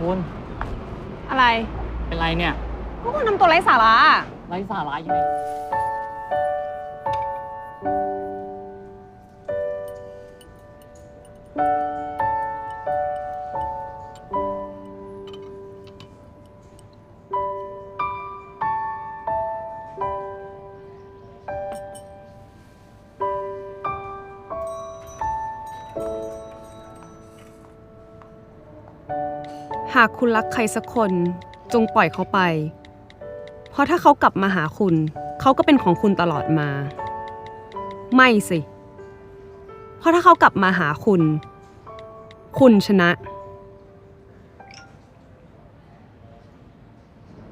คุณ อะไร เป็นไรเนี่ย ก็คุณทำตัวไร้สาระอะไร้สาระอยู่เลย หากคุณรักใครสักคนจงปล่อยเขาไป เพราะถ้าเขากลับมาหาคุณ เขาก็เป็นของคุณตลอดมา ไม่สิ เพราะถ้าเขากลับมาหาคุณ คุณชนะ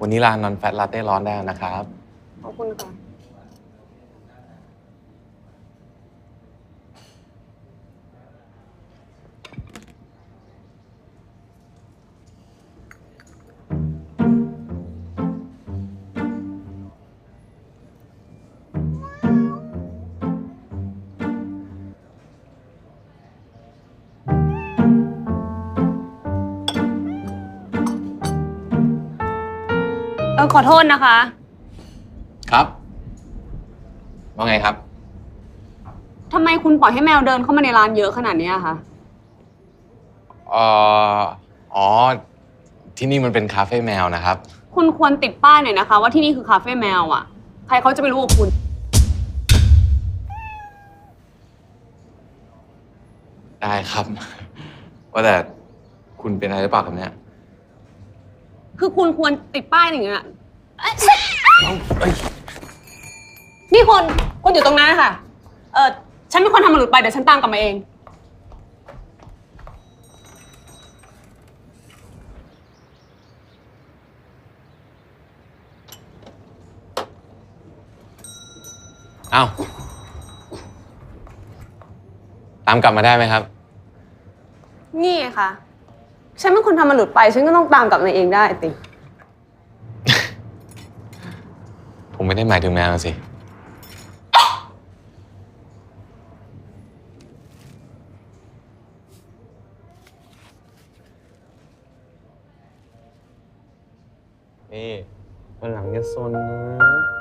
วันนี้ลานนอนแฟตลาเต้ร้อนได้แล้วนะครับ ขอบคุณค่ะ เออขอโทษนะคะ ครับ ว่าไงครับ ทำไมคุณปล่อยให้แมวเดินเข้ามาในร้านเยอะขนาดเนี้ยคะ เอ่ออ๋อ ที่นี่มันเป็นคาเฟ่แมวนะครับ คุณควรติดป้ายหน่อยนะคะ ว่าที่นี่คือคาเฟ่แมวอะ ใครเขาจะไปรู้กับคุณ ได้ครับ ว่าแต่คุณเป็นอะไรหรือเปล่าครับเนี่ย คือคุณควรติดป้ายอย่างเงี้ยเอ้าเอ้ยนี่คนคุณอยู่ตรงนั้นนะคะเออฉันเป็นคนทำมันหลุดไปเดี๋ยวฉันตามกลับมาเอง เอ้าตามกลับมาได้ไหมครับ นี่ไงค่ะ ฉันเป็นคนทำมันหลุดไป ฉันก็ต้องตามกลับมาเองได้ติ ผมไม่ได้หมายถึงแมวสิ นี่วันหลังจะซนนะ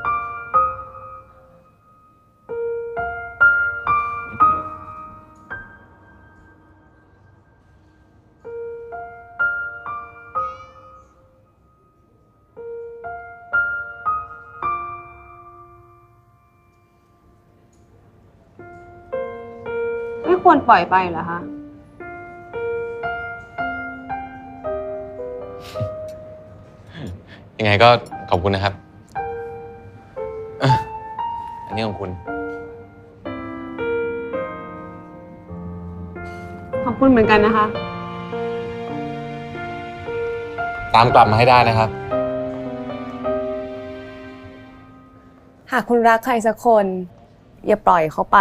ควรปล่อยไปเหรอคะ ยังไงก็ขอบคุณนะครับอะอันนี้ของคุณ ขอบคุณเหมือนกันนะคะ ตามกลับมาให้ได้นะครับ หากคุณรักใครสักคน อย่าปล่อยเขาไป